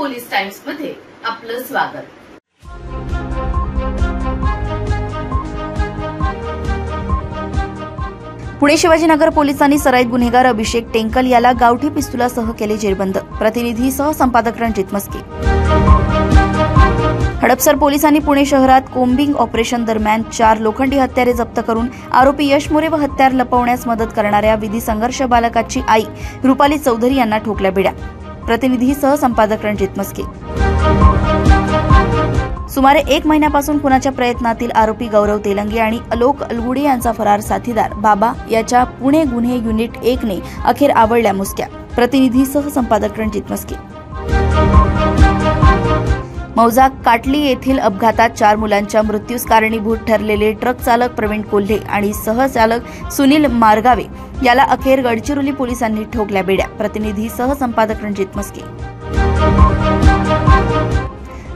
टाइम्समध्ये आपलं स्वागत. पुणे शिवाजीनगर पोलिसांनी सराईत गुन्हेगार अभिषेक टेंकल याला गावठी पिस्तुलासह केले जेरबंद. प्रतिनिधी सह संपादक रणजित मस्के. हडपसर पोलिसांनी पुणे शहरात कोम्बिंग ऑपरेशन दरम्यान चार लोखंडी हत्यारे जप्त करून आरोपी यश मोरे व हत्यार लपवण्यास मदत करणाऱ्या विधी संघर्ष बालकाची आई रुपाली चौधरी यांना ठोकल्या बिड्या. प्रतिनिधी सहसंपादक रणजित मस्के. सुमारे एक महिन्यापासून खुनाच्या प्रयत्नातील आरोपी गौरव तेलंगे आणि अलोक अलगुडे यांचा फरार साथीदार बाबा याच्या पुणे गुन्हे युनिट एकने अखेर आवडल्या मुसक्या. प्रतिनिधी सहसंपादक रणजित मस्के. मौजा काटली येथील अपघातात चार मुलांच्या मृत्यूस कारणीभूत ठरलेले ट्रक चालक प्रवीण कोल्हे आणि सहचालक सुनील मारगावे याला अखेर गडचिरोली पोलिसांनी ठोकल्या बेड्या. प्रतिनिधी सह संपादक रणजित मस्के.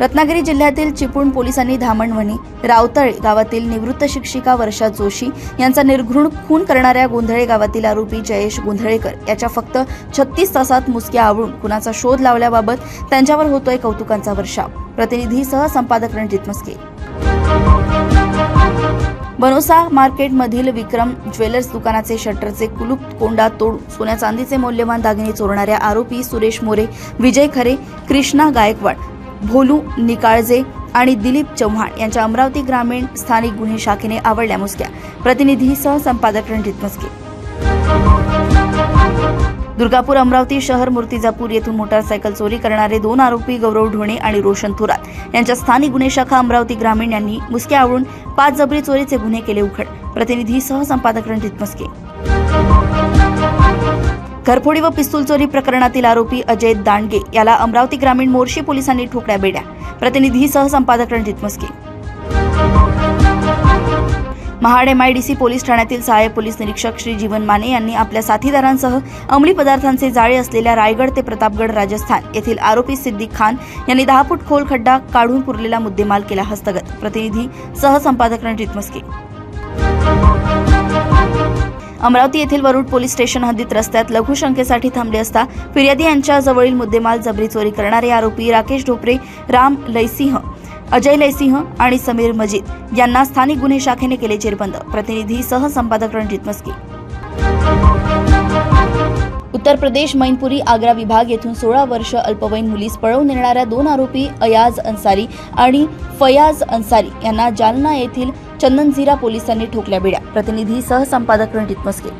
रत्नागिरी जिल्ह्यातील चिपळूण पोलिसांनी धामणवणी रावतळे गावातील निवृत्त शिक्षिका वर्षा जोशी यांचा निर्घृण खून करणाऱ्या गोंधळे गावातील आरोपी जयेश गोंधळेकर याच्या फक्त छत्तीस तासात मुसक्या आवळून कुणाचा शोध लावल्याबाबत त्यांच्यावर होतोय कौतुकांचा वर्षाव. प्रतिनिधी सह संपादक रणजित मस्के. बनोसा मार्केटमधील विक्रम ज्वेलर्स दुकानाचे शटरचे कुलूप कोंडा तोड सोन्या चांदीचे मौल्यवान दागिने चोरणाऱ्या आरोपी सुरेश मोरे विजय खरे कृष्णा गायकवाड भोलू निकाळजे आणि दिलीप चव्हाण यांच्या अमरावती ग्रामीण स्थानिक गुन्हे शाखेने आवडल्या मुसक्या. प्रतिनिधी सह संपादक रणजित मस्के. दुर्गापूर अमरावती शहर मूर्तिजापूर येथून मोटारसायकल चोरी करणारे दोन आरोपी गौरव ढोणे आणि रोशन थोरात यांच्या स्थानिक गुन्हे शाखा अमरावती ग्रामीण यांनी मुसक्या आवळून पाच जबरी चोरीचे गुन्हे केले उघड प्रतिनिधी सहसंपादक रणजित मस्के घरफोडी व पिस्तूल चोरी प्रकरणातील आरोपी अजय दांडगे याला अमरावती ग्रामीण मोर्शी पोलिसांनी ठोकड्या बेड्या. प्रतिनिधी सहसंपादक रणजित मस्के महाड एमआयडीसी पोलीस ठाण्यातील सहाय्यक पोलीस निरीक्षक श्री जीवन माने यांनी आपल्या साथीदारांसह अंमली पदार्थांचे जाळे असलेल्या रायगड ते प्रतापगड राजस्थान येथील आरोपी सिद्दीक खान यांनी दहा फूट खोल खड्डा काढून पुरलेला मुद्देमाल केला हस्तगत. प्रतिनिधी सहसंपादक रणजित मस्के. अमरावती येथील वरुड पोलीस स्टेशन हद्दीत रस्त्यात लघुशंकेसाठी थांबले असता फिर्यादी यांच्या जवळील मुद्देमाल जबरी चोरी करणारे आरोपी राकेश ढोपरे राम लयसिंह अजय लयसिंह आणि समीर मजीद यांना स्थानिक गुन्हे शाखेने केले जेरबंद. प्रतिनिधी सहसंपादक रणजित मस्के. उत्तर प्रदेश मैनपुरी आग्रा विभाग येथून सोळा वर्ष अल्पवयीन मुलीस पळवून नेणाऱ्या दोन आरोपी अयाज अन्सारी आणि फयाज अन्सारी यांना जालना येथील चंदनझिरा पोलिसांनी ठोकल्या बिड्या. प्रतिनिधी सहसंपादक रणजित मस्के.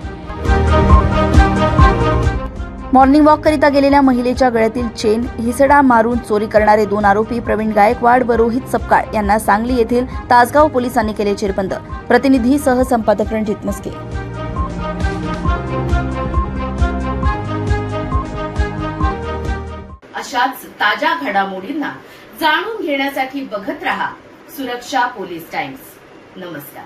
मॉर्निंग वॉक करिता गेलेल्या महिलेच्या गळ्यातील चेन हिसडा मारून चोरी करणारे दोन आरोपी प्रवीण गायकवाड व रोहित सपकाळ यांना सांगली येथील तासगाव पोलिसांनी केले चिरबंद प्रतिनिधी सह संपादक रणजित मस्के. अशाच ताज्या घडामोडींना जाणून घेण्यासाठी बघत रहा सुरक्षा पोलीस टाइम्स. नमस्कार.